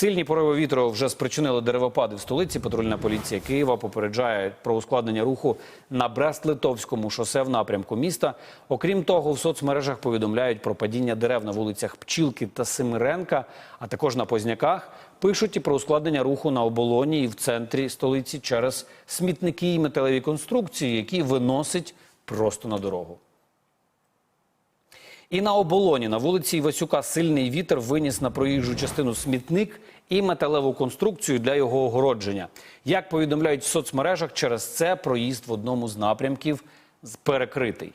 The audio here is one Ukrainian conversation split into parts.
Сильні пориви вітру вже спричинили деревопади в столиці. Патрульна поліція Києва попереджає про ускладнення руху на Брест-Литовському шосе в напрямку міста. Окрім того, в соцмережах повідомляють про падіння дерев на вулицях Пчілки та Семиренка, а також на Позняках. Пишуть і про ускладнення руху на оболоні і в центрі столиці через смітники і металеві конструкції, які виносить просто на дорогу. І на оболоні на вулиці Івасюка сильний вітер виніс на проїжджу частину смітник і металеву конструкцію для його огородження. Як повідомляють в соцмережах, через це проїзд в одному з напрямків перекритий.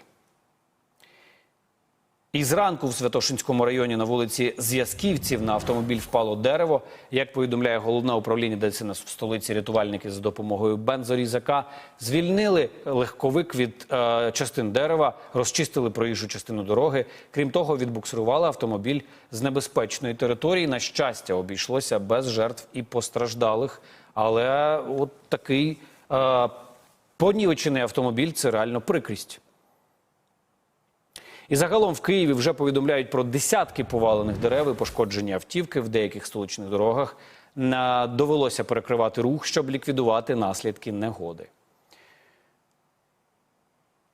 І зранку в Святошинському районі на вулиці Зв'язківців на автомобіль впало дерево. Як повідомляє головне управління ДСНС в столиці, рятувальники за допомогою бензорізака звільнили легковик від е, частин дерева, розчистили проїжджу частину дороги. Крім того, відбуксирували автомобіль з небезпечної території. На щастя, обійшлося без жертв і постраждалих. Але от такий е, понівечений автомобіль це реально прикрість. І загалом в Києві вже повідомляють про десятки повалених дерев і пошкоджені автівки в деяких столичних дорогах. Довелося перекривати рух, щоб ліквідувати наслідки негоди.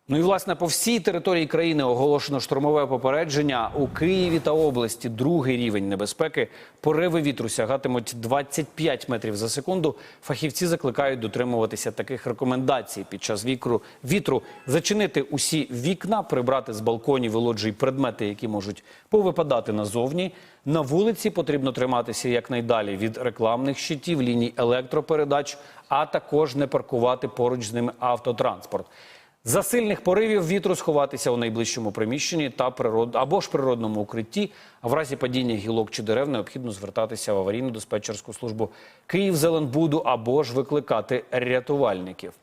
Ну і власне по всій території країни оголошено штурмове попередження у Києві та області. Другий рівень небезпеки. Пориви вітру сягатимуть 25 метрів за секунду. Фахівці закликають дотримуватися таких рекомендацій під час вікру вітру, зачинити усі вікна, прибрати з балконів і лоджій предмети, які можуть повипадати назовні. На вулиці потрібно триматися якнайдалі від рекламних щитів, ліній електропередач, а також не паркувати поруч з ними автотранспорт. За сильних поривів вітру сховатися у найближчому приміщенні та природ... або ж природному укритті. А в разі падіння гілок чи дерев необхідно звертатися в аварійну диспетчерську службу Київ Зеленбуду або ж викликати рятувальників.